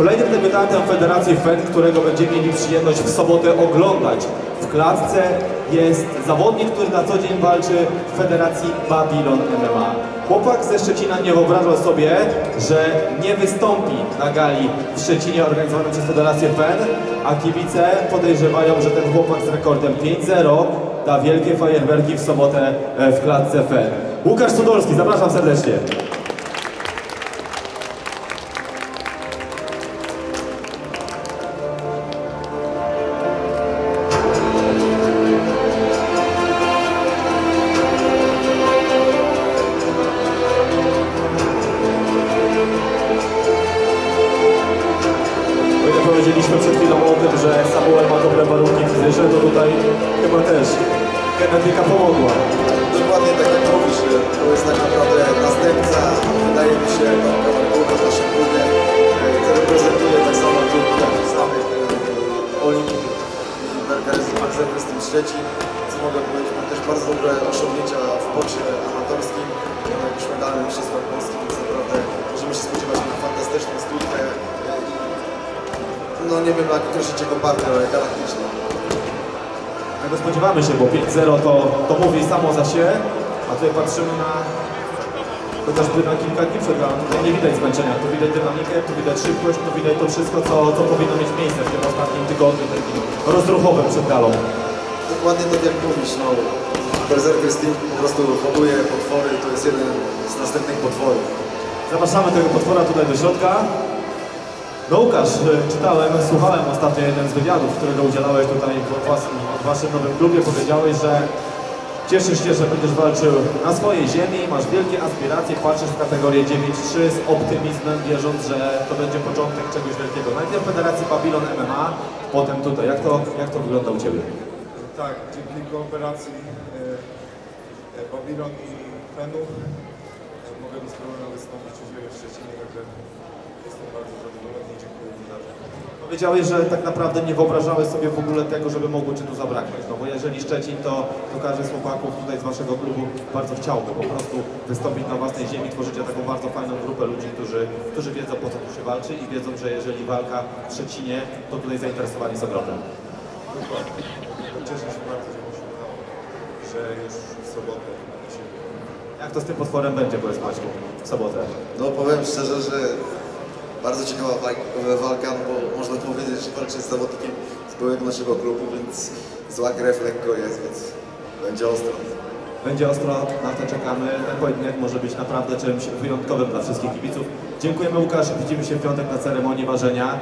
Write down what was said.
Kolejnym debiutantem Federacji FED, którego będziemy mieli przyjemność w sobotę oglądać w klatce jest zawodnik, który na co dzień walczy w Federacji Babylon MMA. Chłopak ze Szczecina nie wyobrażał sobie, że nie wystąpi na gali w Szczecinie organizowanej przez Federację FED, a kibice podejrzewają, że ten chłopak z rekordem 5-0 da wielkie fajerwerki w sobotę e, w klatce FED. Łukasz Cudolski, zapraszam serdecznie. Genetyka pomogła. Dokładnie tak jak mówisz, to jest tak naprawdę następca, wydaje mi się, tam Kamarkucha w naszym klubie, e, który reprezentuje tak samo klub takich samych e, Olimpii i Bergery z tym Szczecin. Co mogę powiedzieć, mam też bardzo dobre osiągnięcia w boksie amatorskim, mam już medale Mistrzostwa Polski, więc naprawdę możemy się spodziewać na fantastyczną stójkę. e, i, No nie wiem jak określić jego partię, ale galaktyczną. Tego spodziewamy się, bo 5-0 to, to mówi samo za się, a tutaj patrzymy na chociażby na kilka dni przed galą. Tutaj nie widać zmęczenia, tu widać dynamikę, tu widać szybkość, tu widać to wszystko, co, co powinno mieć miejsce w tym ostatnim tygodniu, takim rozruchowym przed galą. Dokładnie tak jak mówisz, no, Berserker Steel po prostu hoduje potwory, to jest jeden z następnych potworów. Zapraszamy tego potwora tutaj do środka. No Łukasz, e, czytałem, słuchałem ostatnio jeden z wywiadów, którego udzielałeś tutaj w, was, w waszym nowym klubie. Powiedziałeś, że cieszysz się, że będziesz walczył na swojej ziemi, masz wielkie aspiracje, patrzysz w kategorię 9-3 z optymizmem, wierząc, że to będzie początek czegoś wielkiego. Najpierw Federacji Babylon MMA, potem tutaj. Jak to, jak to wygląda u Ciebie? Tak, dzięki kooperacji e, e, Babylon i Fenów e, mogę problemu wystąpić u siebie w Szczecinie, także jestem bardzo zadowolony i dziękuję Ci za to. Powiedziałeś, że tak naprawdę nie wyobrażałeś sobie w ogóle tego, żeby mogło Cię tu zabraknąć. No bo jeżeli Szczecin, to, to każdy z chłopaków tutaj z Waszego klubu bardzo chciałby po prostu wystąpić na własnej ziemi. Tworzycie taką bardzo fajną grupę ludzi, którzy, którzy wiedzą po co tu się walczy i wiedzą, że jeżeli walka w Szczecinie, to tutaj zainteresowani ogromnym. Dokładnie. Cieszę się bardzo, że mi się udało, że już w sobotę siebie. Jak to z tym potworem będzie, powiedz Maćku, w sobotę? No powiem szczerze, że bardzo ciekawa waj- walka, bo można powiedzieć, że walczy z zawodnikiem z byłego naszego klubu, więc zła krew lekko jest, więc będzie ostro. Będzie ostro, na to czekamy. Ten pojedynek może być naprawdę czymś wyjątkowym dla wszystkich kibiców. Dziękujemy Łukasz, widzimy się w piątek na ceremonii ważenia.